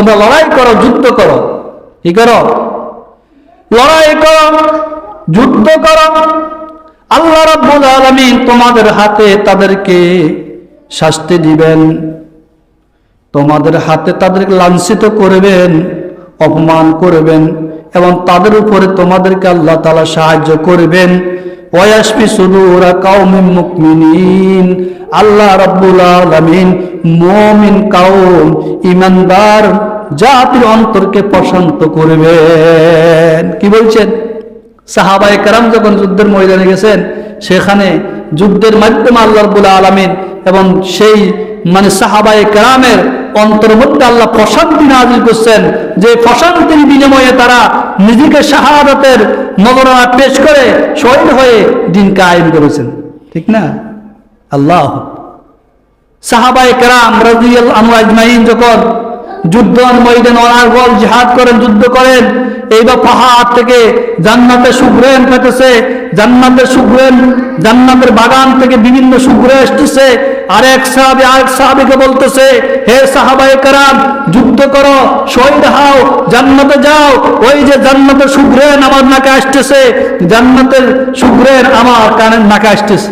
তোমরা লড়াই করো, যুদ্ধ করো। কি করো? লড়াই করো, যুদ্ধ করো। আল্লাহ রাব্বুল আলামিন তোমাদের হাতে তাদেরকে শাস্তি দিবেন। তোমাদের হাতে তাদেরকে লাঞ্ছিত করবেন, অপমান করবেন এবং তাদের উপরে তোমাদেরকে আল্লাহ তালা সাহায্য করবেন। ওয়াসপি সুদুরা কাউমিন মুকমিনিন। আল্লাহ রাব্বুল আলামিন মুমিন কাউম ইমানদার জাতির অন্তরকে প্রশান্ত করবেন। কি বলছেন? সাহাবায়ে কারাম যখন যুদ্ধের ময়দানে গেছেন, সেখানে যুদ্ধের মাধ্যমে আল্লাহ রাব্বুল আলামিন এবং সেই মানে সাহাবায়ে কারামের অন্তর মধ্যে আল্লাহ প্রশান্তি নাজিল করছেন যে প্রশান্তির বিনিময়ে তারা নিজেকে শাহাদাতের নগরনা পেশ করে শহীদ হয়ে দিন কায়েম করেছেন। ঠিক না? আল্লাহ। সাহাবায়ে কেরাম রাজিয়াল আনু আজমাইন যখন যুদ্ধ ময়দান করেন, যুদ্ধ করেন। থেকে জান্নাতের জান্নাতের জান্নাতের বাগান থেকে বিভিন্ন সুগ্রে আসতেছে আরেক সাহাবি, আরেক সাহাবিকে বলতেছে, হে কেরাম, যুদ্ধ করো, শহীদ হও, জান্নাতে যাও। ওই যে জান্নাতের সুগ্রেন আমার নাকে আসতেছে, জান্নাতের সুগ্রেন আমার কানের নাকে আসতেছে।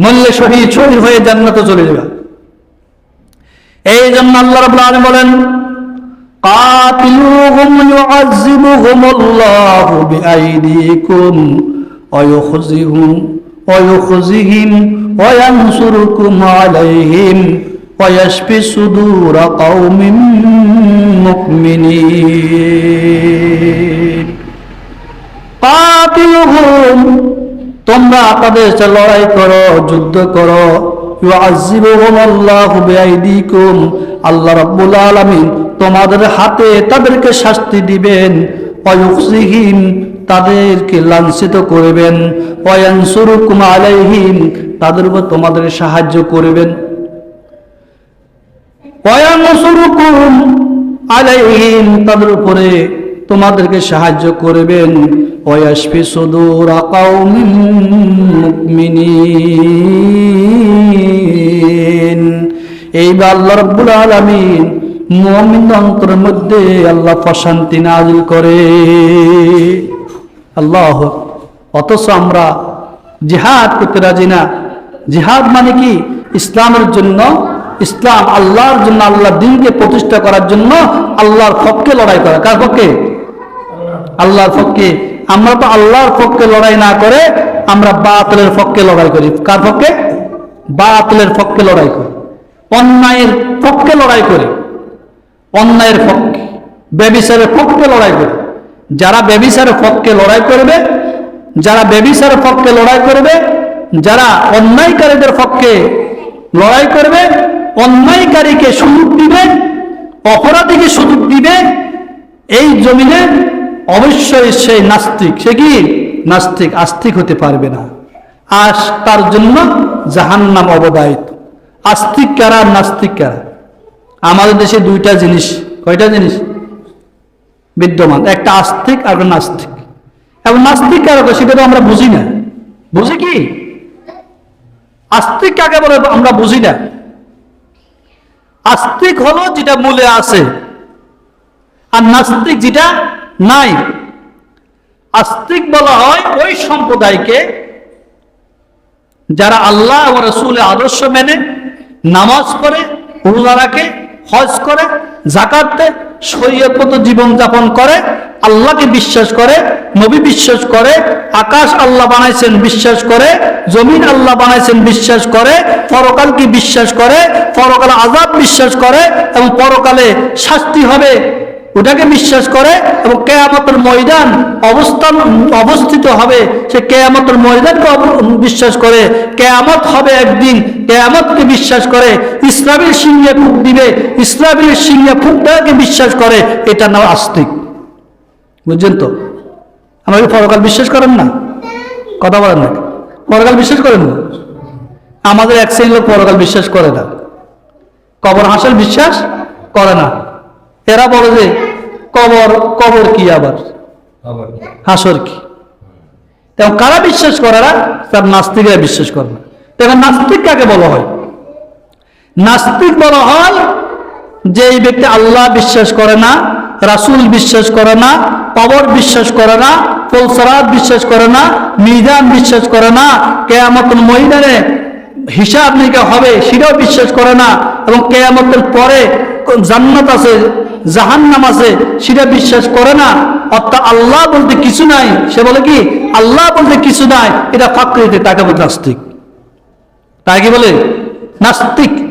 মল্লে শহীদ শহীদ হয়ে জান্নাতে চলে যাবে। এই জন্য আল্লাহ রাব্বুল আলামিন বলেন قاتلوهم يعذبهم الله بأيديكم ويخزهم ويخزهم وينصركم عليهم ويشفي صدور قوم مؤمنين قاتلوهم তোমরা তাদের সাথে লড়াই করো যুদ্ধ করো ইউআযিবুহুম আল্লাহু রাব্বুল আলামিন তোমাদের হাতে তাদেরকে শাস্তি দিবেন। তাদেরকে লাঞ্ছিত করবেন। আলাইহিম, তাদের উপর তোমাদের সাহায্য করবেন। তাদের উপরে তোমাদেরকে সাহায্য করবেন। ওয়াসফি সুদুর আল্লাহ রাব্বুল আলামিন অন্তরের মধ্যে আল্লাহ প্রশান্তি নাজিল করে। আল্লাহ অথচ আমরা জিহাদ করতে রাজি না। জিহাদ মানে কি? ইসলামের জন্য, ইসলাম আল্লাহর জন্য, আল্লাহ দিনকে প্রতিষ্ঠা করার জন্য আল্লাহর পক্ষে লড়াই করা। কার পক্ষে? আল্লাহর পক্ষে। আমরা তো আল্লাহর পক্ষে লড়াই না করে আমরা বাতিলের পক্ষে লড়াই করি। কার পক্ষে? বাতিলের পক্ষে লড়াই করি। অন্যায়ের পক্ষে লড়াই করে। অন্যায়ের পক্ষে, ব্যবিচারের পক্ষে লড়াই করে। যারা ব্যবিচারের পক্ষে লড়াই করবে, যারা ব্যবিচারের পক্ষে লড়াই করবে, যারা অন্যায়কারীদের পক্ষে লড়াই করবে, অন্যায়কারীকে সুযোগ দিবে, অপরাধীকে সুযোগ দিবে, এই জমিনে অবশ্যই সেই নাস্তিক। সে কি? নাস্তিক, আস্তিক হতে পারবে না। আর তার জন্য জাহান্নাম অবদায়িত আস্তিক কারা আর নাস্তিক কারা আমাদের দেশে দুইটা জিনিস। কয়টা জিনিস? বিদ্যমান। একটা আস্তিক আর একটা নাস্তিক। এবং নাস্তিক কারও সেটা তো আমরা বুঝি না। বুঝি কি? আস্তিক কাকে বলে আমরা বুঝি না। আস্তিক হলো যেটা মূলে আছে। আর নাস্তিক যেটা নাই। আস্তিক বলা হয় ওই সম্প্রদায়কে যারা আল্লাহ ও রসুলের আদর্শ মেনে নামাজ পড়ে রোজা রাখে হজ করে জাকাত দেয় শরীয়ত জীবন যাপন করে, আল্লাহকে বিশ্বাস করে, নবী বিশ্বাস করে, আকাশ আল্লাহ বানাইছেন বিশ্বাস করে, জমিন আল্লাহ বানাইছেন বিশ্বাস করে পরকালকে বিশ্বাস করে, পরকালে আজাব বিশ্বাস করে, এবং পরকালে শাস্তি হবে ওটাকে বিশ্বাস করে এবং কেয়ামতের ময়দান অবস্থান অবস্থিত হবে। সে কেয়ামতের ময়দানকে বিশ্বাস করে। কেয়ামত হবে একদিন, কেয়ামতকে বিশ্বাস করে। ইসলামের সিংহে ফুক দিবে ইসলামের সিংহে ফুক দেওয়াকে বিশ্বাস করে। এটা নাম আস্তিক। বুঝছেন তো? আমরা পরকাল বিশ্বাস করেন না? কথা বলেন না। পরকাল বিশ্বাস করেন না? আমাদের এক শ্রেণির লোক পরকাল বিশ্বাস করে না। কবর হাসের বিশ্বাস করে না। এরা বলে যে কবর কবর কি আবার? হাসর কি? এবং কারা বিশ্বাস করে না? তার নাস্তিকরা বিশ্বাস করে না। তখন নাস্তিক কাকে বলা হয়? নাস্তিক বলা হয় যে এই ব্যক্তি আল্লাহ বিশ্বাস করে না রাসূল বিশ্বাস করে না পাওয়ার বিশ্বাস করে না ফলসরাত বিশ্বাস করে না মিজান বিশ্বাস করে না কেয়ামত ময়দানে হিসাব নিকা হবে সেটাও বিশ্বাস করে না এবং কেয়ামতের পরে জান্নাত আছে জাহান্নাম আছে সেটা বিশ্বাস করে না। অর্থাৎ আল্লাহ বলতে কিছু নাই, সে বলে কি? আল্লাহ বলতে কিছু নাই, এটা ফাঁকরিতে তাকে বলে নাস্তিক। তাই কি বলে? নাস্তিক।